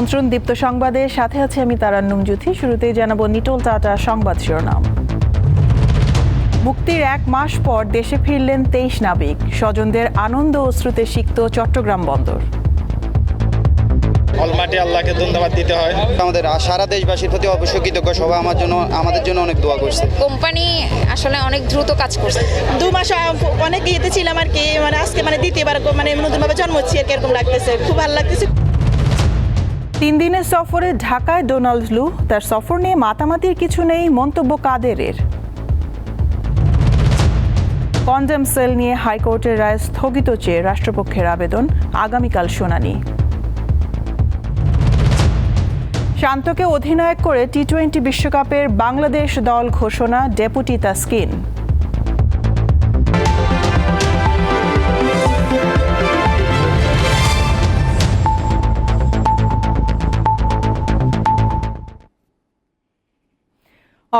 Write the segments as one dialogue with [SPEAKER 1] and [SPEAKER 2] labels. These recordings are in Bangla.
[SPEAKER 1] আমন্ত্রণ দীপ্ত সংবাদে সাথে আছে আমি তারান্নুম জুথি শুরুতেই জানাবো নিটল টাটা সংবাদ শিরোনাম মুক্তির এক মাস পর দেশে ফিরলেন তেইশ নাবিক স্বজনদের আনন্দ অশ্রুতে সিক্ত চট্টগ্রাম বন্দর
[SPEAKER 2] অলমাটি আল্লাহকে ধন্যবাদ দিতে হয় আমাদের সারা দেশবাসীর প্রতি অবশ্যই কৃতজ্ঞ সবাই আমার জন্য আমাদের জন্য অনেক দোয়া করছে
[SPEAKER 3] কোম্পানি আসলে অনেক দ্রুত কাজ করছে
[SPEAKER 4] দু মাস অনেক ইয়েতে ছিলাম আর কি মানে আজকে মানে দ্বিতীয়বার মানে নতুনভাবে জন্ম হচ্ছে এরকম লাগতেছে খুব ভালো লাগতেছে
[SPEAKER 1] তিন দিনের সফরে ঢাকায় ডোনাল্ড লু তার সফর নিয়ে মাতামাতির কিছু নেই মন্তব্য কাদেরের কন্ডেম সেল নিয়ে হাইকোর্টের রায় স্থগিত চেয়ে রাষ্ট্রপক্ষের আবেদন আগামীকাল শুনানি শান্তকে অধিনায়ক করে টি টোয়েন্টি বিশ্বকাপের বাংলাদেশ দল ঘোষণা ডেপুটি তাসকিন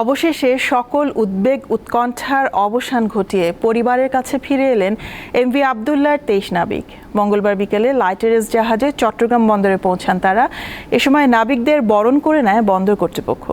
[SPEAKER 1] অবশেষে সকল উদ্বেগ উৎকণ্ঠার অবসান ঘটিয়ে পরিবারের কাছে ফিরে এলেন এমভি আবদুল্লার তেইশ নাবিক মঙ্গলবার বিকেলে লাইটেরেস জাহাজে চট্টগ্রাম বন্দরে পৌঁছান তারা এ সময় নাবিকদের বরণ করে নেয় বন্দর কর্তৃপক্ষ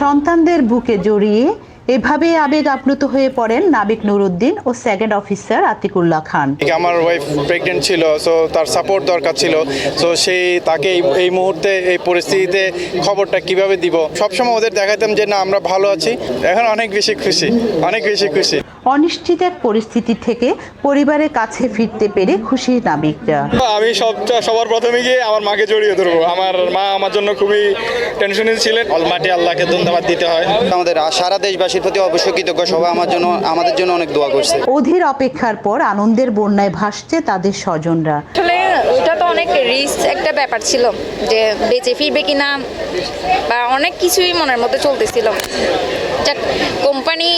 [SPEAKER 5] সন্তানদের বুকে জড়িয়ে এভাবে আবেগ আপ্লুত হয়ে পড়েন নাবিক নুরুদ্দিন ও সেকেন্ড অফিসার আতিকুল্লাহ খান
[SPEAKER 6] আমার ওয়াইফ প্রেগনেন্ট ছিল সো তার সাপোর্ট দরকার ছিল সো সেই তাকে এই মুহূর্তে এই পরিস্থিতিতে খবরটা কিভাবে দিব সবসময় ওদের দেখাতাম যে না আমরা ভালো আছি এখন অনেক বেশি খুশি অনেক বেশি খুশি
[SPEAKER 5] অনিশ্চিত এক পরিস্থিতি থেকে পরিবারের কাছে ফিরতে পেরে খুশি নাবিকরা
[SPEAKER 6] আমি সবটা সবার প্রথমে গিয়ে আমার মাকে জড়িয়ে ধরবো আমার মা আমার জন্য খুবই টেনশনে ছিলেন
[SPEAKER 2] অলমাটি আল্লাহকে ধন্যবাদ দিতে হয় আমাদের সারা দেশবাসী দেশবাসীর প্রতি অবশ্যই কৃতজ্ঞ সবাই আমার জন্য আমাদের জন্য অনেক দোয়া করছে
[SPEAKER 1] অধীর অপেক্ষার পর আনন্দের বন্যায় ভাসছে তাদের স্বজনরা
[SPEAKER 3] আসলে ওটা তো অনেক রিস্ক একটা ব্যাপার ছিল যে বেঁচে ফিরবে কিনা বা অনেক কিছুই মনের মধ্যে চলতেছিল যাক কোম্পানি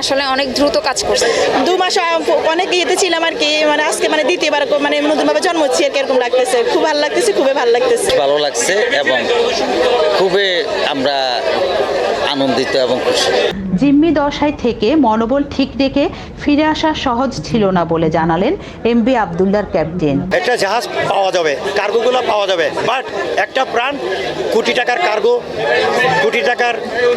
[SPEAKER 3] আসলে অনেক দ্রুত কাজ করছে দু মাস অনেক ইয়েতে ছিলাম আর কি মানে আজকে মানে দ্বিতীয়বার মানে নতুনভাবে জন্ম হচ্ছে আর কি এরকম লাগতেছে খুব ভালো লাগতেছে খুবই ভালো লাগতেছে
[SPEAKER 7] ভালো লাগছে এবং খুবই আমরা আনন্দিত এবং খুশি
[SPEAKER 1] জিম্মি দশায় থেকে মনোবল ঠিক রেখে ফিরে আসা সহজ ছিল না বলে জানালেন এমবি আব্দুল্লার ক্যাপ্টেন
[SPEAKER 8] একটা জাহাজ পাওয়া যাবে কার্গোগুলো পাওয়া যাবে বাট একটা প্রাণ কোটি টাকার কার্গো কোটি টাকার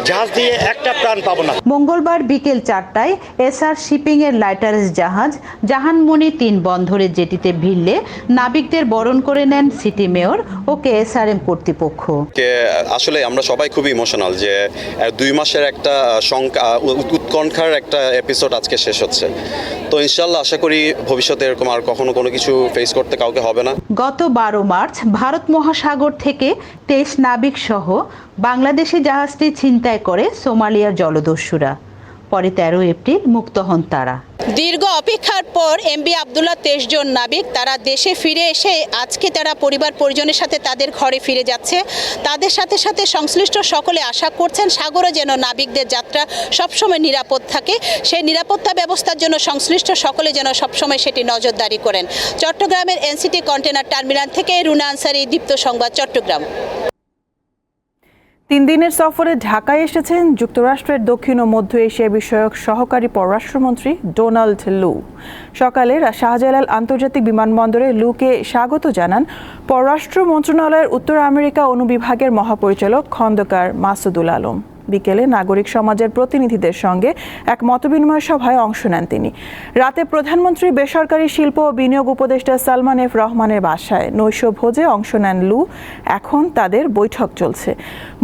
[SPEAKER 8] জাহাজ দিয়ে একটা প্রাণ পাবো না
[SPEAKER 1] মঙ্গলবার বিকেল চারটায় এসআর শিপিং এর লাইটারেস জাহাজ জাহানমণি তিন বন্ধরের জেটিতে ভিড়লে নাবিকদের বরণ করে নেন সিটি মেয়র ও কেএসআরএম কর্তৃপক্ষ
[SPEAKER 9] আসলে আমরা সবাই খুবই ইমোশনাল যে দুই মাসের একটা সং উৎকণ্ঠার একটা এপিসোড আজকে শেষ হচ্ছে তো ইনশাল্লাহ আশা করি ভবিষ্যতে এরকম আর কখনো কোনো কিছু ফেস করতে কাউকে হবে না
[SPEAKER 1] গত বারো মার্চ ভারত মহাসাগর থেকে তেইশ নাবিক সহ বাংলাদেশি জাহাজটি ছিনতাই করে সোমালিয়ার জলদস্যুরা পরে ১৩ এপ্রিল মুক্ত হন তারা
[SPEAKER 10] দীর্ঘ অপেক্ষার পর এমবি আবদুল্লাহ তেইশ জন নাবিক তারা দেশে ফিরে এসে আজকে তারা পরিবার পরিজনের সাথে তাদের ঘরে ফিরে যাচ্ছে তাদের সাথে সাথে সংশ্লিষ্ট সকলে আশা করছেন সাগরে যেন নাবিকদের যাত্রা সবসময় নিরাপদ থাকে সেই নিরাপত্তা ব্যবস্থার জন্য সংশ্লিষ্ট সকলে যেন সবসময় সেটি নজরদারি করেন চট্টগ্রামের এনসিটি কন্টেনার টার্মিনাল থেকে রুনা আনসারি দীপ্ত সংবাদ চট্টগ্রাম
[SPEAKER 1] তিন দিনের সফরে ঢাকায় এসেছেন যুক্তরাষ্ট্রের দক্ষিণ ও মধ্য এশিয়া বিষয়ক সহকারী পররাষ্ট্রমন্ত্রী ডোনাল্ড লু সকালে শাহজালাল আন্তর্জাতিক বিমানবন্দরে লুকে স্বাগত জানান পররাষ্ট্র মন্ত্রণালয়ের উত্তর আমেরিকা অনুবিভাগের মহাপরিচালক খন্দকার মাসুদুল আলম বিকেলে নাগরিক সমাজের প্রতিনিধিদের সঙ্গে এক মতবিনিময় সভায় অংশ নেন তিনি রাতে প্রধানমন্ত্রী বেসরকারি শিল্প ও বিনিয়োগ উপদেষ্টা সালমান এফ রহমানের বাসায় নৈশ ভোজে অংশ নেন লু এখন তাদের বৈঠক চলছে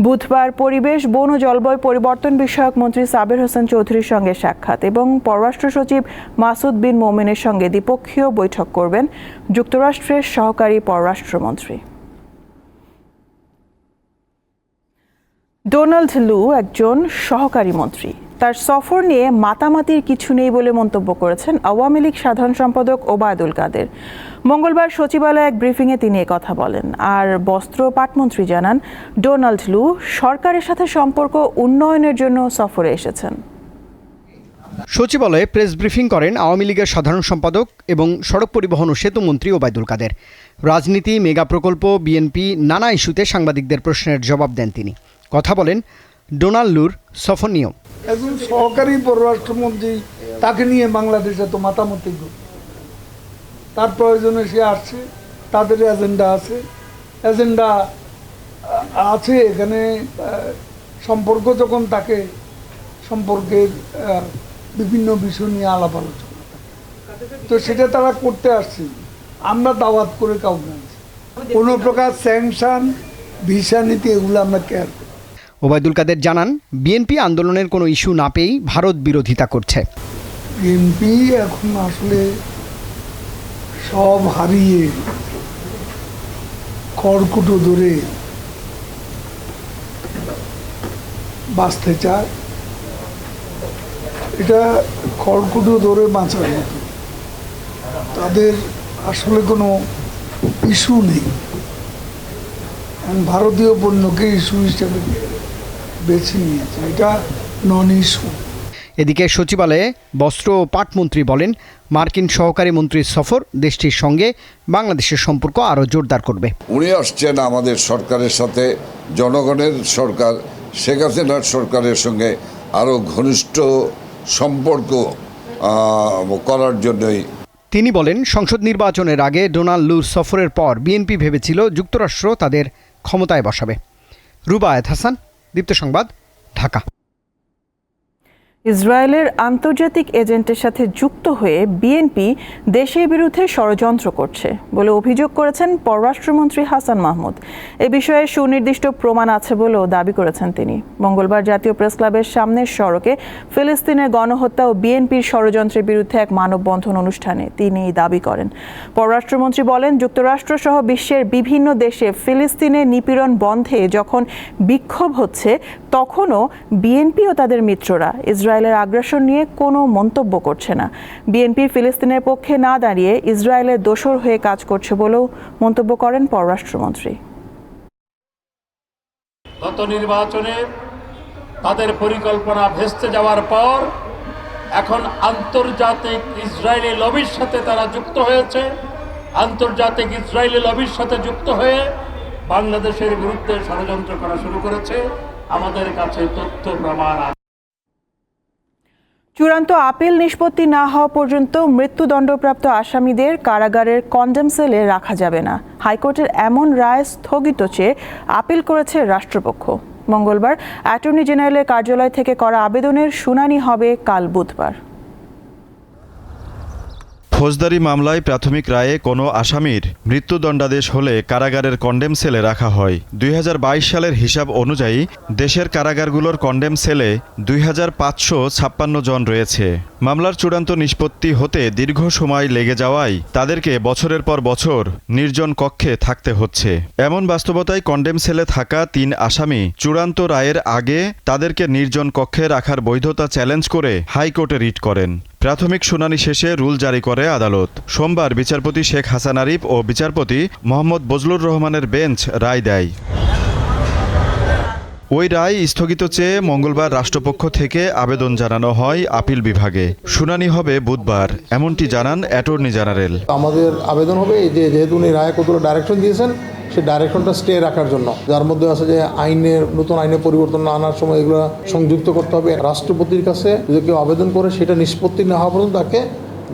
[SPEAKER 1] বুধবার পরিবেশ বন ও জলবায়ু পরিবর্তন বিষয়ক মন্ত্রী সাবের হোসেন চৌধুরীর সঙ্গে সাক্ষাৎ এবং পররাষ্ট্র সচিব মাসুদ বিন মোমেনের সঙ্গে দ্বিপক্ষীয় বৈঠক করবেন যুক্তরাষ্ট্রের সহকারী পররাষ্ট্রমন্ত্রী ডোনাল্ড লু একজন সহকারী মন্ত্রী তার সফর নিয়ে মাতামাতির কিছু নেই বলে মন্তব্য করেছেন আওয়ামী লীগ সাধারণ সম্পাদক ওবায়দুল কাদের মঙ্গলবার সচিবালয়ে এক ব্রিফিংয়ে তিনি কথা বলেন আর বস্ত্র পাটমন্ত্রী জানান ডোনাল্ড লু সরকারের সাথে সম্পর্ক উন্নয়নের জন্য সফরে এসেছেন
[SPEAKER 11] সচিবালয়ে প্রেস ব্রিফিং করেন আওয়ামী লীগের সাধারণ সম্পাদক এবং সড়ক পরিবহন ও সেতু মন্ত্রী ওবায়দুল কাদের রাজনীতি মেগা প্রকল্প বিএনপি নানা ইস্যুতে সাংবাদিকদের প্রশ্নের জবাব দেন তিনি কথা বলেন ডোনাল্ড লুর সফনীয়
[SPEAKER 12] একজন সহকারী পররাষ্ট্রমন্ত্রী তাকে নিয়ে বাংলাদেশ এত মাতামতি তার প্রয়োজনে সে আসছে তাদের এজেন্ডা আছে এজেন্ডা আছে এখানে সম্পর্ক যখন তাকে সম্পর্কের বিভিন্ন বিষয় নিয়ে আলাপ আলোচনা তো সেটা তারা করতে আসছে আমরা দাওয়াত করে কাউকে আনছি কোনো প্রকার স্যাংশন ভিসা নীতি এগুলো আমরা কেয়ার
[SPEAKER 11] ওবায়দুল কাদের জানান বিএনপি আন্দোলনের কোনো ইস্যু না পেয়েই ভারত বিরোধিতা করছে
[SPEAKER 12] বিএনপি এখন আসলে সব হারিয়ে খড়কুটো ধরে বাঁচতে চায় এটা খড়কুটো ধরে বাঁচার মতো তাদের আসলে কোনো ইস্যু নেই ভারতীয় পণ্যকে ইস্যু হিসেবে বেছে নিয়েছে এটা নন ইস্যু
[SPEAKER 11] এদিকে সচিবালয়ে বস্ত্র ও পাটমন্ত্রী বলেন মার্কিন সহকারী মন্ত্রীর সফর দেশটির সঙ্গে বাংলাদেশের সম্পর্ক আরও জোরদার করবে
[SPEAKER 13] উনি আসছেন আমাদের সরকারের সাথে জনগণের সরকার শেখ হাসিনার সরকারের সঙ্গে আরও ঘনিষ্ঠ সম্পর্ক করার জন্যই
[SPEAKER 11] তিনি বলেন সংসদ নির্বাচনের আগে ডোনাল্ড লুর সফরের পর বিএনপি ভেবেছিল যুক্তরাষ্ট্র তাদের ক্ষমতায় বসাবে রুবায়ত হাসান দীপ্ত সংবাদ ঢাকা
[SPEAKER 1] ইসরায়েলের আন্তর্জাতিক এজেন্টের সাথে যুক্ত হয়ে বিএনপি দেশের বিরুদ্ধে ষড়যন্ত্র করছে বলে অভিযোগ করেছেন পররাষ্ট্রমন্ত্রী হাসান মাহমুদ এ বিষয়ে সুনির্দিষ্ট প্রমাণ আছে বলেও দাবি করেছেন তিনি মঙ্গলবার জাতীয় প্রেস ক্লাবের সামনের সড়কে ফিলিস্তিনের গণহত্যা ও বিএনপির ষড়যন্ত্রের বিরুদ্ধে এক মানববন্ধন অনুষ্ঠানে তিনি এই দাবি করেন পররাষ্ট্রমন্ত্রী বলেন যুক্তরাষ্ট্র সহ বিশ্বের বিভিন্ন দেশে ফিলিস্তিনের নিপীড়ন বন্ধে যখন বিক্ষোভ হচ্ছে তখনও বিএনপি ও তাদের মিত্ররা ইসরায়েল ইসরায়েলের আগ্রাসন নিয়ে কোনো মন্তব্য করছে না বিএনপি ফিলিস্তিনের পক্ষে না দাঁড়িয়ে ইসরায়েলের দোষর হয়ে কাজ করছে বলেও মন্তব্য করেন পররাষ্ট্রমন্ত্রী
[SPEAKER 14] গত নির্বাচনে তাদের পরিকল্পনা ভেস্তে যাওয়ার পর এখন আন্তর্জাতিক ইসরায়েলি লবির সাথে তারা যুক্ত হয়েছে আন্তর্জাতিক ইসরায়েলি লবির সাথে যুক্ত হয়ে বাংলাদেশের বিরুদ্ধে ষড়যন্ত্র করা শুরু করেছে আমাদের কাছে তথ্য প্রমাণ
[SPEAKER 1] চূড়ান্ত আপিল নিষ্পত্তি না হওয়া পর্যন্ত মৃত্যুদণ্ডপ্রাপ্ত আসামিদের কারাগারের কন্ডেম সেলে রাখা যাবে না হাইকোর্টের এমন রায় স্থগিত চেয়ে আপিল করেছে রাষ্ট্রপক্ষ মঙ্গলবার অ্যাটর্নি জেনারেলের কার্যালয় থেকে করা আবেদনের শুনানি হবে কাল বুধবার
[SPEAKER 15] ফৌজদারি মামলায় প্রাথমিক রায়ে কোনো আসামির মৃত্যুদণ্ডাদেশ হলে কারাগারের কন্ডেম সেলে রাখা হয় দুই সালের হিসাব অনুযায়ী দেশের কারাগারগুলোর কন্ডেম সেলে দুই জন রয়েছে মামলার চূড়ান্ত নিষ্পত্তি হতে দীর্ঘ সময় লেগে যাওয়ায় তাদেরকে বছরের পর বছর নির্জন কক্ষে থাকতে হচ্ছে এমন বাস্তবতায় কন্ডেম সেলে থাকা তিন আসামি চূড়ান্ত রায়ের আগে তাদেরকে নির্জন কক্ষে রাখার বৈধতা চ্যালেঞ্জ করে হাইকোর্টে রিট করেন প্রাথমিক শুনানি শেষে রুল জারি করে আদালত সোমবার বিচারপতি শেখ হাসান আরিফ ও বিচারপতি মোহাম্মদ বজলুর রহমানের বেঞ্চ রায় দেয় ওই রায় স্থগিত চেয়ে মঙ্গলবার রাষ্ট্রপক্ষ থেকে আবেদন জানানো হয় আপিল বিভাগে শুনানি হবে বুধবার এমনটি জানান অ্যাটর্নি জেনারেল
[SPEAKER 16] আমাদের আবেদন হবে যে যেহেতু উনি রায় কতগুলো ডাইরেকশন দিয়েছেন সেই ডাইরেকশনটা স্টে রাখার জন্য যার মধ্যে আছে যে আইনের নতুন আইনে পরিবর্তন আনার সময় এগুলো সংযুক্ত করতে হবে রাষ্ট্রপতির কাছে যদি কেউ আবেদন করে সেটা নিষ্পত্তি না হওয়া পর্যন্ত তাকে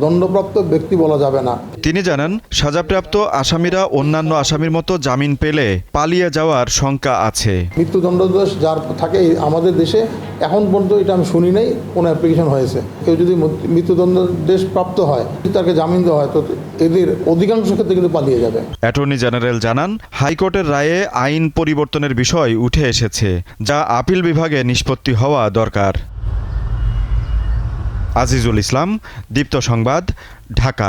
[SPEAKER 16] দণ্ডপ্রাপ্ত ব্যক্তি বলা যাবে না
[SPEAKER 15] তিনি জানান সাজাপ্রাপ্ত আসামিরা অন্যান্য আসামির মতো জামিন পেলে পালিয়ে যাওয়ার শঙ্কা আছে
[SPEAKER 16] মৃত্যুদণ্ডদোষ যার থাকে আমাদের দেশে এখন পর্যন্ত এটা আমি শুনি নাই কোনো অ্যাপ্লিকেশন হয়েছে কেউ যদি মৃত্যুদণ্ডদেশ প্রাপ্ত হয় তাকে জামিন দেওয়া হয় তো এদের অধিকাংশ ক্ষেত্রে কিন্তু পালিয়ে যাবে
[SPEAKER 15] অ্যাটর্নি জেনারেল জানান হাইকোর্টের রায়ে আইন পরিবর্তনের বিষয় উঠে এসেছে যা আপিল বিভাগে নিষ্পত্তি হওয়া দরকার আজিজুল ইসলাম দীপ্ত সংবাদ ঢাকা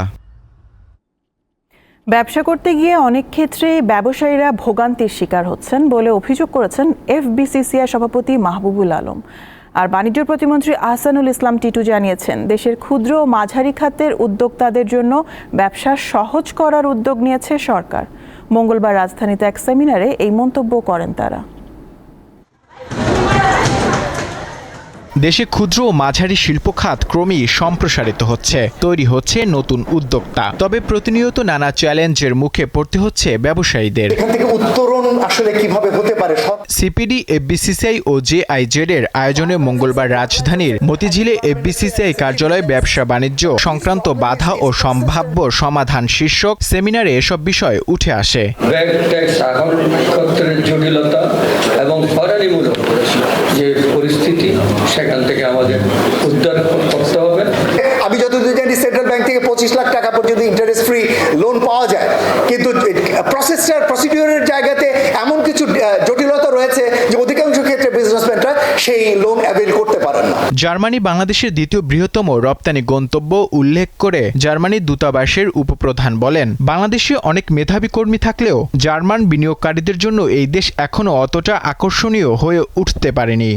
[SPEAKER 1] ব্যবসা করতে গিয়ে অনেক ক্ষেত্রে ব্যবসায়ীরা ভোগান্তির শিকার হচ্ছেন বলে অভিযোগ করেছেন এফবিসিসিআই সভাপতি মাহবুবুল আলম আর বাণিজ্য প্রতিমন্ত্রী আহসানুল ইসলাম টিটু জানিয়েছেন দেশের ক্ষুদ্র ও মাঝারি খাতের উদ্যোক্তাদের জন্য ব্যবসা সহজ করার উদ্যোগ নিয়েছে সরকার মঙ্গলবার রাজধানীতে এক সেমিনারে এই মন্তব্য করেন তারা
[SPEAKER 15] দেশে ক্ষুদ্র ও মাঝারি শিল্প খাত ক্রমেই সম্প্রসারিত হচ্ছে তৈরি হচ্ছে নতুন উদ্যোক্তা তবে প্রতিনিয়ত নানা চ্যালেঞ্জের মুখে পড়তে হচ্ছে ব্যবসায়ীদের
[SPEAKER 17] আসলে কিভাবে হতে পারে
[SPEAKER 15] সিপিডি এফবিসিসিআই ও জেআইজেড এর আয়োজনে মঙ্গলবার রাজধানীর মতিঝিলে এফবিসিসিআই কার্যালয়ে ব্যবসা বাণিজ্য সংক্রান্ত বাধা ও সম্ভাব্য সমাধান শীর্ষক সেমিনারে এসব বিষয় উঠে আসে
[SPEAKER 18] জটিলতা এবং সেখান থেকে আমাদের উদ্ধার করতে হবে
[SPEAKER 19] আমি যতদূর জানি সেন্ট্রাল ব্যাংক থেকে পঁচিশ লাখ টাকা পর্যন্ত ইন্টারেস্ট ফ্রি লোন পাওয়া যায় কিন্তু প্রসেসটার প্রসিডিউর সেই লোন অ্যাভেল করতে পারেন না
[SPEAKER 15] জার্মানি বাংলাদেশের দ্বিতীয় বৃহত্তম রপ্তানি গন্তব্য উল্লেখ করে জার্মানি দূতাবাসের উপপ্রধান বলেন বাংলাদেশে অনেক মেধাবী কর্মী থাকলেও জার্মান বিনিয়োগকারীদের জন্য এই দেশ এখনো অতটা আকর্ষণীয় হয়ে উঠতে পারেনি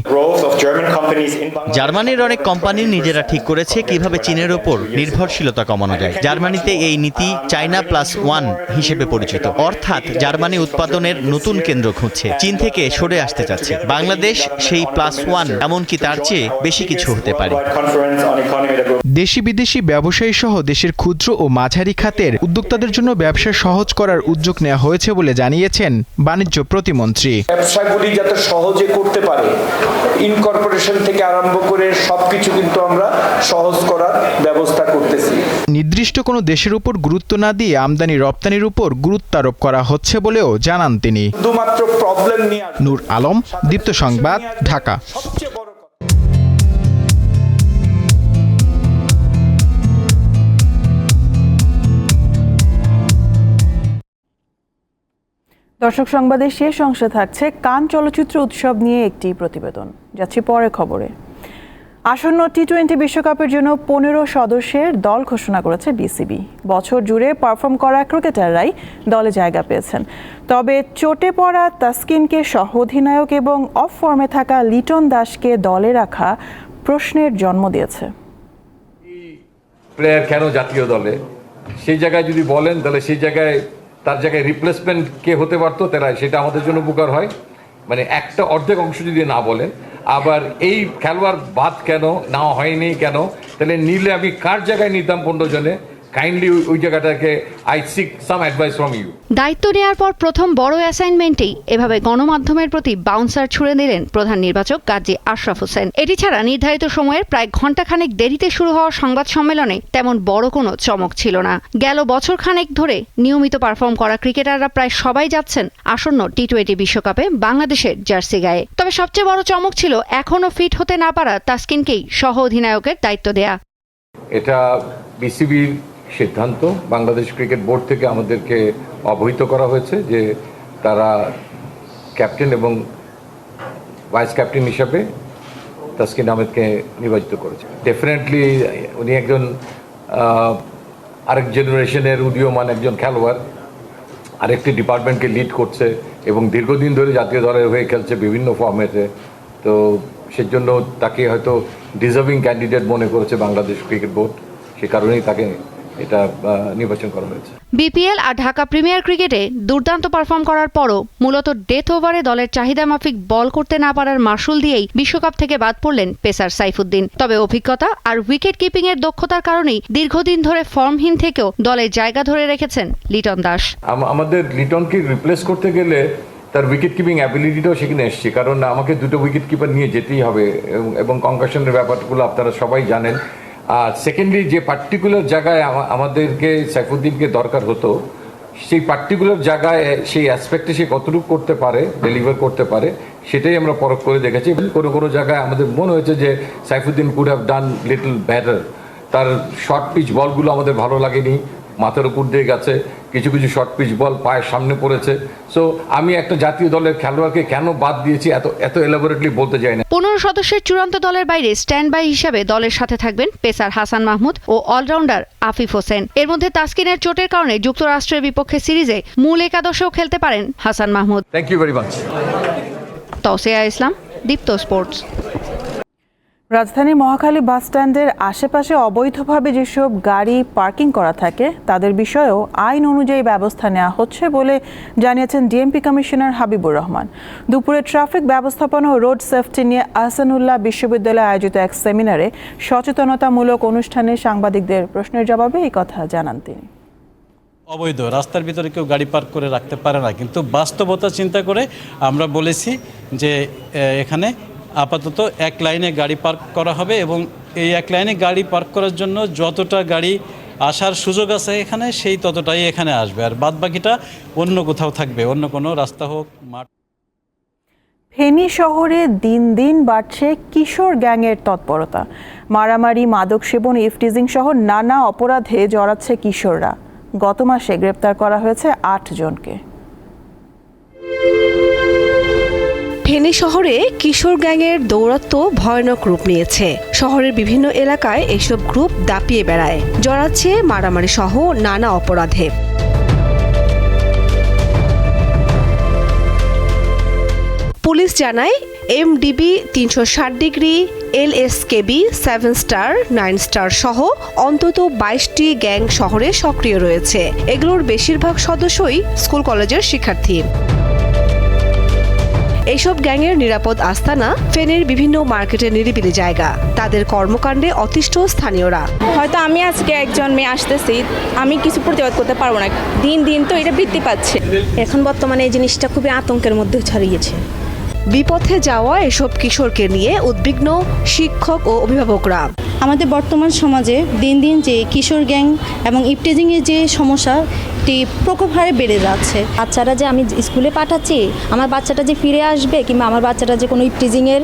[SPEAKER 15] জার্মানির অনেক কোম্পানি নিজেরা ঠিক করেছে কিভাবে চীনের ওপর নির্ভরশীলতা কমানো যায় জার্মানিতে এই নীতি চাইনা প্লাস ওয়ান হিসেবে পরিচিত অর্থাৎ জার্মানি উৎপাদনের নতুন কেন্দ্র খুঁজছে চীন থেকে সরে আসতে চাচ্ছে বাংলাদেশ সেই প্লাস প্লাস ওয়ান এমনকি তার চেয়ে বেশি কিছু হতে পারে দেশি বিদেশি ব্যবসায়ী সহ দেশের ক্ষুদ্র ও মাঝারি খাতের উদ্যোক্তাদের জন্য ব্যবসা সহজ করার উদ্যোগ নেওয়া হয়েছে বলে জানিয়েছেন বাণিজ্য প্রতিমন্ত্রী
[SPEAKER 20] ব্যবসাগুলি যাতে সহজে করতে পারে ইনকর্পোরেশন থেকে আরম্ভ করে সবকিছু কিন্তু আমরা সহজ করার ব্যবস্থা করতেছি
[SPEAKER 15] নির্দিষ্ট কোনো দেশের উপর গুরুত্ব না দিয়ে আমদানি রপ্তানির উপর গুরুত্ব আরোপ করা হচ্ছে বলেও জানান তিনি নূর আলম দীপ্ত সংবাদ ঢাকা দর্শক
[SPEAKER 1] সংবাদের শেষ অংশে থাকছে কান চলচ্চিত্র উৎসব নিয়ে একটি প্রতিবেদন যাচ্ছে পরে খবরে আসন্ন টি টোয়েন্টি বিশ্বকাপের জন্য পনেরো সদস্যের দল ঘোষণা করেছে বিসিবি বছর জুড়ে পারফর্ম করা ক্রিকেটাররাই দলে জায়গা পেয়েছেন তবে চোটে পড়া তাসকিনকে সহ অধিনায়ক এবং অফ ফর্মে থাকা লিটন দাসকে দলে রাখা প্রশ্নের জন্ম দিয়েছে
[SPEAKER 21] প্লেয়ার কেন জাতীয় দলে সেই জায়গায় যদি বলেন তাহলে সেই জায়গায় তার জায়গায় রিপ্লেসমেন্ট কে হতে পারতো তারা সেটা আমাদের জন্য উপকার হয় মানে একটা অর্ধেক অংশ যদি না বলেন আবার এই খেলোয়াড় বাদ কেন না হয়নি কেন তাহলে নিলে আমি কার জায়গায় নিতাম পনেরো জনে কাইন্ডলি ওই জায়গাটাকে I seek some advice from you
[SPEAKER 1] দায়িত্ব নেয়ার পর প্রথম বড় অ্যাসাইনমেন্টেই এভাবে গণমাধ্যমের প্রতি বাউন্সার ছুড়ে দিলেন প্রধান নির্বাচক কাজী আশরাফ হোসেন এটি ছাড়া নির্ধারিত সময়ের প্রায় ঘণ্টাখানেক দেরিতে শুরু হওয়া সংবাদ সম্মেলনে তেমন বড় কোনো চমক ছিল না গেল বছর খানেক ধরে নিয়মিত পারফর্ম করা ক্রিকেটাররা প্রায় সবাই যাচ্ছেন আসন্ন টি টোয়েন্টি বিশ্বকাপে বাংলাদেশের জার্সি গায়ে তবে সবচেয়ে বড় চমক ছিল এখনও ফিট হতে না পারা তাসকিনকেই সহ অধিনায়কের দায়িত্ব দেয়া
[SPEAKER 22] এটা বিসিবির সিদ্ধান্ত বাংলাদেশ ক্রিকেট বোর্ড থেকে আমাদেরকে অবহিত করা হয়েছে যে তারা ক্যাপ্টেন এবং ভাইস ক্যাপ্টেন হিসাবে তাসকিন আহমেদকে নির্বাচিত করেছে ডেফিনেটলি উনি একজন আরেক জেনারেশনের উদীয়মান একজন খেলোয়াড় আরেকটি ডিপার্টমেন্টকে লিড করছে এবং দীর্ঘদিন ধরে জাতীয় দলের হয়ে খেলছে বিভিন্ন ফর্মেটে তো সেজন্য তাকে হয়তো ডিজার্ভিং ক্যান্ডিডেট মনে করেছে বাংলাদেশ ক্রিকেট বোর্ড সে কারণেই তাকে এটা নির্বাচন করা হয়েছে
[SPEAKER 1] বিপিএল আর ঢাকা প্রিমিয়ার ক্রিকেটে দুর্দান্ত পারফর্ম করার পরও মূলত ডেথ ওভারে দলের চাহিদা মাফিক বল করতে না পারার মাসুল দিয়েই বিশ্বকাপ থেকে বাদ পড়লেন পেসার সাইফুদ্দিন তবে অভিজ্ঞতা আর উইকেট কিপিং এর দক্ষতার কারণেই দীর্ঘদিন ধরে ফর্মহীন থেকেও দলে জায়গা ধরে রেখেছেন লিটন দাস
[SPEAKER 23] আমাদের লিটনকে রিপ্লেস করতে গেলে তার উইকেট কিপিং অ্যাবিলিটিটাও সেখানে এসছে কারণ আমাকে দুটো উইকেট কিপার নিয়ে যেতেই হবে এবং কনকাশনের ব্যাপারগুলো আপনারা সবাই জানেন আর সেকেন্ডলি যে পার্টিকুলার জায়গায় আমাদেরকে সাইফুদ্দিনকে দরকার হতো সেই পার্টিকুলার জায়গায় সেই অ্যাসপেক্টে সে কতটুকু করতে পারে ডেলিভার করতে পারে সেটাই আমরা পরখ করে দেখেছি কোনো কোনো জায়গায় আমাদের মনে হয়েছে যে Saifuddin could have done little better তার শর্ট পিচ বলগুলো আমাদের ভালো লাগেনি মাথার উপর দিয়ে গেছে কিছু কিছু শর্ট পিচ বল পায়ের সামনে পড়েছে সো আমি একটা জাতীয় দলের খেলোয়াড়কে কেন বাদ দিয়েছি এত এত এলাবোরেটলি বলতে যাই না
[SPEAKER 1] পনেরো সদস্যের চূড়ান্ত দলের বাইরে স্ট্যান্ড বাই হিসাবে দলের সাথে থাকবেন পেসার হাসান মাহমুদ ও অলরাউন্ডার আফিফ হোসেন এর মধ্যে তাসকিনের চোটের কারণে যুক্তরাষ্ট্রের বিপক্ষে সিরিজে মূল একাদশেও খেলতে পারেন Hasan Mahmud thank you very much Tasia Islam Deepto sports রাজধানীর মহাখালী বাস স্ট্যান্ডের আশেপাশে অবৈধভাবে যেসব গাড়ি পার্কিং করা থাকে তাদের বিষয়েও আইন অনুযায়ী ব্যবস্থা নেওয়া হচ্ছে বলে জানিয়েছেন ডিএমপি কমিশনার হাবিবুর রহমান দুপুরে ট্রাফিক ব্যবস্থাপনা ও রোড সেফটি নিয়ে আহসানুল্লাহ বিশ্ববিদ্যালয়ে আয়োজিত এক সেমিনারে সচেতনতামূলক অনুষ্ঠানে সাংবাদিকদের প্রশ্নের জবাবে এই কথা জানান তিনি
[SPEAKER 24] অবৈধ রাস্তার ভিতরে কেউ গাড়ি পার্ক করে রাখতে পারে না কিন্তু বাস্তবতা চিন্তা করে আমরা বলেছি যে এখানে আপাতত এক লাইনে গাড়ি পার্ক করা হবে এবং এই এক লাইনে গাড়ি পার্ক করার জন্য যতটা গাড়ি আসার সুযোগ আছে এখানে সেই ততটাই এখানে আসবে আর বাদ বাকিটা অন্য কোথাও থাকবে অন্য কোনো রাস্তা হোক মাঠ
[SPEAKER 1] ফেনী শহরে দিন দিন বাড়ছে কিশোর গ্যাংয়ের তৎপরতা মারামারি মাদক সেবন ইফটিজিং সহ নানা অপরাধে জড়াচ্ছে কিশোররা গত মাসে গ্রেপ্তার করা হয়েছে আট জনকে ফেনী শহরে কিশোর গ্যাংয়ের দৌরাত্ম ভয়ানক রূপ নিয়েছে শহরের বিভিন্ন এলাকায় এসব গ্রুপ দাপিয়ে বেড়ায় জড়াচ্ছে মারামারি সহ নানা অপরাধে পুলিশ জানায় এমডিবি তিনশো ষাট degree L S KB seven star nine star সহ অন্তত বাইশটি গ্যাং শহরে সক্রিয় রয়েছে এগুলোর বেশিরভাগ সদস্যই স্কুল কলেজের শিক্ষার্থী এইসব গ্যাংয়ের নিরাপদ আস্তানা ফেনের বিভিন্ন মার্কেটের নিরিবিলি জায়গা তাদের কর্মকাণ্ডে অতিষ্ঠ স্থানীয়রা
[SPEAKER 25] হয়তো আমি আজকে একজন মেয়ে আসতেছি আমি কিছু প্রতিবাদ করতে পারবো না দিন দিন তো এটা বৃদ্ধি পাচ্ছে
[SPEAKER 26] এখন বর্তমানে এই জিনিসটা খুবই আতঙ্কের মধ্যে ছড়িয়েছে
[SPEAKER 1] বিপথে যাওয়া এসব কিশোরকে নিয়ে উদ্বিগ্ন শিক্ষক ও অভিভাবকরা
[SPEAKER 27] আমাদের বর্তমান সমাজে দিন দিন যে কিশোর গ্যাং এবং ইপটেজিংয়ের যে সমস্যা একটি প্রকোপ হারে বেড়ে যাচ্ছে
[SPEAKER 28] বাচ্চারা যে আমি স্কুলে পাঠাচ্ছি আমার বাচ্চাটা যে ফিরে আসবে কিংবা আমার বাচ্চাটা যে কোনো টিজিংয়ের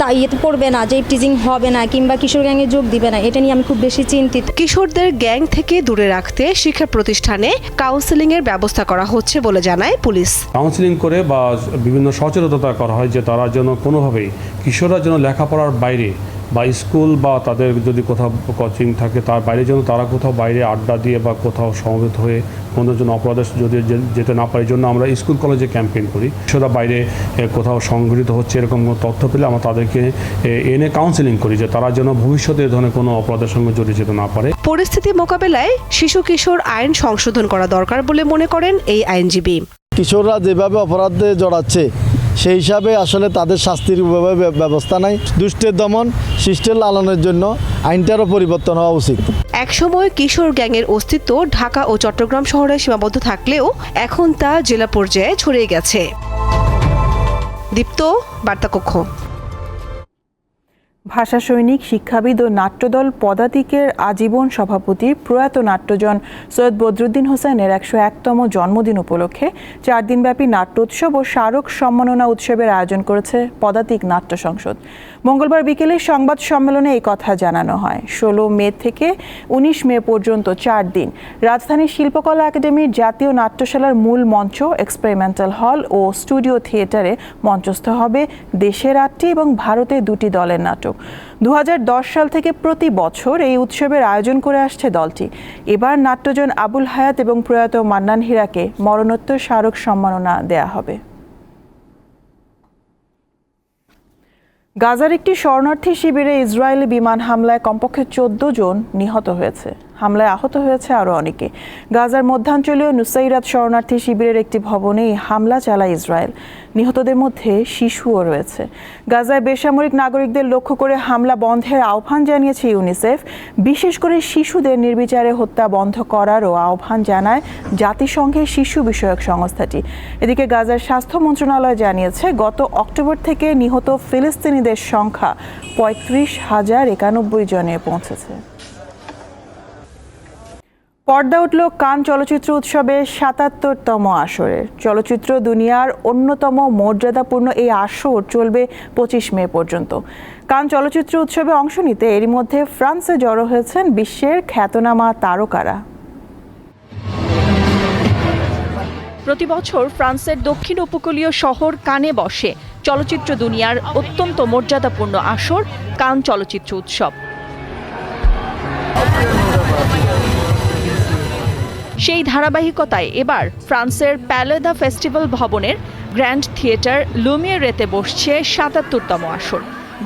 [SPEAKER 28] তা ইয়েতে পড়বে না যে টিজিং হবে না কিংবা কিশোর গ্যাংয়ে যোগ দিবে না এটা নিয়ে আমি খুব বেশি চিন্তিত
[SPEAKER 1] কিশোরদের গ্যাং থেকে দূরে রাখতে শিক্ষা প্রতিষ্ঠানে কাউন্সেলিং এর ব্যবস্থা করা হচ্ছে বলে জানায় পুলিশ
[SPEAKER 29] কাউন্সেলিং করে বা বিভিন্ন সচেতনতা করা হয় যে তারা যেন কোনোভাবেই কিশোররা যেন লেখাপড়ার বাইরে বা স্কুল বা তাদের যদি কোথাও কোচিং থাকে তার বাইরে যেন তারা কোথাও বাইরে আড্ডা দিয়ে বা কোথাও সমবেত হয়ে কোনো জন্য অপরাধে যদি যেতে না পারে জন্য আমরা স্কুল কলেজে ক্যাম্পেইন করি সেটা বাইরে কোথাও সংঘটিত হচ্ছে এরকম কোনো তথ্য পেলে আমরা তাদেরকে এনে কাউন্সিলিং করি যে তারা যেন ভবিষ্যতে এ ধরনের কোনো অপরাধের সঙ্গে জড়িয়ে যেতে না পারে
[SPEAKER 1] পরিস্থিতি মোকাবেলায় শিশু কিশোর আইন সংশোধন করা দরকার বলে মনে করেন এই আইনজীবী
[SPEAKER 30] কিশোররা যেভাবে অপরাধে জড়াচ্ছে সেই হিসাবে আসলে তাদের শাস্তির ব্যবস্থা নাই দুষ্টের দমন শিষ্টের লালনের জন্য আইনটারও পরিবর্তন হওয়া উচিত
[SPEAKER 1] একসময় কিশোর গ্যাংয়ের অস্তিত্ব ঢাকা ও চট্টগ্রাম শহরে সীমাবদ্ধ থাকলেও এখন তা জেলা পর্যায়ে ছড়িয়ে গেছে দীপ্ত বার্তাকক্ষ ভাষা সৈনিক শিক্ষাবিদ ও নাট্যদল পদাতিকের আজীবন সভাপতি প্রয়াত নাট্যজন সৈয়দ বদরুদ্দিন হোসেনের একশো একতম জন্মদিন উপলক্ষে চার দিনব্যাপী নাট্যোৎসব ও স্মারক সম্মাননা উৎসবের আয়োজন করেছে পদাতিক নাট্য সংসদ মঙ্গলবার বিকেলে সংবাদ সম্মেলনে এই কথা জানানো হয় ষোলো মে থেকে উনিশ মে পর্যন্ত চার দিন রাজধানীর শিল্পকলা একাডেমির জাতীয় নাট্যশালার মূল মঞ্চ এক্সপেরিমেন্টাল হল ও স্টুডিও থিয়েটারে মঞ্চস্থ হবে দেশের আটটি এবং ভারতে দুটি দলের নাটক 2010 সাল থেকে প্রতি বছর এই উৎসবের আয়োজন করে আসছে দলটি এবার নাট্যজন আবুল হায়াত এবং প্রয়াত মান্নান হীরাকে মরণোত্তর স্মারক সম্মাননা দেয়া হবে গাজার একটি শরণার্থী শিবিরে ইসরায়েলি বিমান হামলায় কমপক্ষে চোদ্দ জন নিহত হয়েছে হামলায় আহত হয়েছে আরও অনেকে গাজার মধ্যাঞ্চলীয় নুসাইরাত শরণার্থী শিবিরের একটি ভবনে হামলা চালায় ইসরায়েল নিহতদের মধ্যে শিশুও রয়েছে গাজায় বেসামরিক নাগরিকদের লক্ষ্য করে হামলা বন্ধের আহ্বান জানিয়েছে ইউনিসেফ বিশেষ করে শিশুদের নির্বিচারে হত্যা বন্ধ করারও আহ্বান জানায় জাতিসংঘের শিশু বিষয়ক সংস্থাটি এদিকে গাজার স্বাস্থ্য মন্ত্রণালয় জানিয়েছে গত অক্টোবর থেকে নিহত ফিলিস্তিনিদের সংখ্যা পঁয়ত্রিশ হাজার একানব্বই জনে পৌঁছেছে পর্দা উঠল কান চলচ্চিত্র উৎসবের সাতাত্তরতম আসরের চলচ্চিত্র দুনিয়ার অন্যতম মর্যাদাপূর্ণ এই আসর চলবে পঁচিশ মে পর্যন্ত কান চলচ্চিত্র উৎসবে অংশ নিতে এরই মধ্যে ফ্রান্সে জড়ো হয়েছেন বিশ্বের খ্যাতনামা তারকারা প্রতি বছর ফ্রান্সের দক্ষিণ উপকূলীয় শহর কানে বসে চলচ্চিত্র দুনিয়ার অত্যন্ত মর্যাদাপূর্ণ আসর কান চলচ্চিত্র উৎসব সেই ধারাবাহিকতায় এবার ফ্রান্সের প্যালেদা ফেস্টিভ্যাল ভবনের গ্র্যান্ড থিয়েটার রেতে বসছে সাতাত্তরতম আসর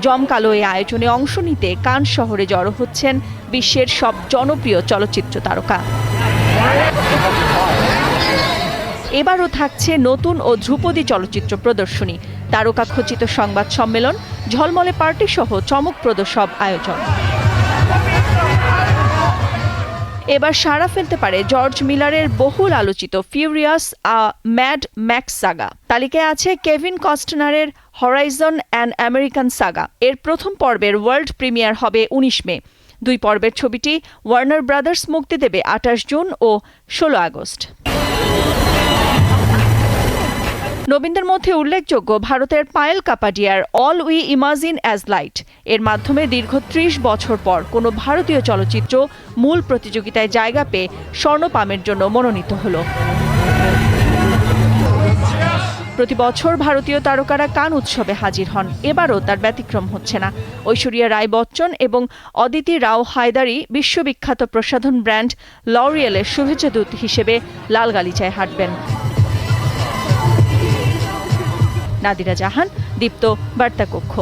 [SPEAKER 1] জমকালো এই আয়োজনে অংশ নিতে কান শহরে জড়ো হচ্ছেন বিশ্বের সব জনপ্রিয় চলচ্চিত্র তারকা এবারও থাকছে নতুন ও ধ্রুপদী চলচ্চিত্র প্রদর্শনী তারকাখচিত সংবাদ সম্মেলন ঝলমলে পার্টি সহ চমকপ্রদ সব আয়োজন এবার সাড়া ফেলতে পারে জর্জ মিলারের বহুল আলোচিত Furiosa a Mad Max Saga তালিকায় আছে কেভিন কস্টনারের হরাইজন অ্যান আমেরিকান সাগা এর প্রথম পর্বের ওয়ার্ল্ড প্রিমিয়ার হবে উনিশ মে দুই পর্বের ছবিটি ওয়ার্নার ব্রাদার্স মুক্তি দেবে আঠাশ জুন ও ষোলো আগস্ট নবীনদের মধ্যে উল্লেখযোগ্য ভারতের পায়েল কাপাডিয়ার all we imagine as light এর মাধ্যমে দীর্ঘ ত্রিশ বছর পর কোনো ভারতীয় চলচ্চিত্র মূল প্রতিযোগিতায় জায়গা পেয়ে স্বর্ণপামের জন্য মনোনীত হল প্রতি বছর ভারতীয় তারকারা কান উৎসবে হাজির হন এবারও তার ব্যতিক্রম হচ্ছে না ঐশ্বরিয়া রায় বচ্চন এবং অদিতি রাও হায়দারি বিশ্ববিখ্যাত প্রসাধন ব্র্যান্ড লরিয়েলের শুভেচ্ছা দূত হিসেবে লাল গালিচায় হাঁটবেন নাদিরা জাহান দীপ্ত কক্ষ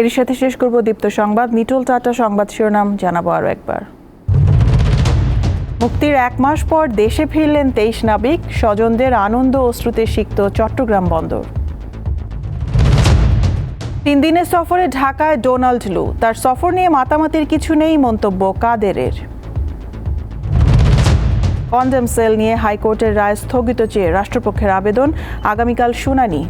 [SPEAKER 1] এর সাথে শেষ করব দীপ্ত সংবাদ নিটল টাটা সংবাদ শিরোনাম জানাবো আরও একবার মুক্তির এক মাস পর দেশে ফিরলেন তেইশ নাবিক স্বজনদের আনন্দ অশ্রুতে সিক্ত চট্টগ্রাম বন্দর তিন দিনের সফরে ঢাকায় ডোনাল্ড লু তার সফর নিয়ে মাতামাতির কিছু নেই মন্তব্য কাদেরের অনডেম সেল নিয়ে হাইকোর্টের রায় স্থগিত চেয়ে রাষ্ট্রপক্ষের আবেদন আগামীকাল শুনানি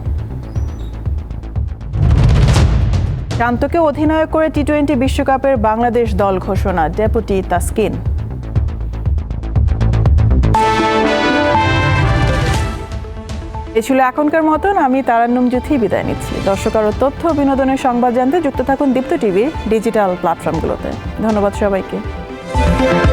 [SPEAKER 1] প্রান্তকে অধিনায়ক করে টি টোয়েন্টি বিশ্বকাপের বাংলাদেশ দল ঘোষণা ডেপুটি তাসকিন এ ছিল এখনকার মতন আমি তারান্নম জুথি বিদায় নিচ্ছি দর্শক আরও তথ্য বিনোদনের সংবাদ জানতে যুক্ত থাকুন দীপ্ত টিভির ডিজিটাল প্ল্যাটফর্মগুলোতে ধন্যবাদ সবাইকে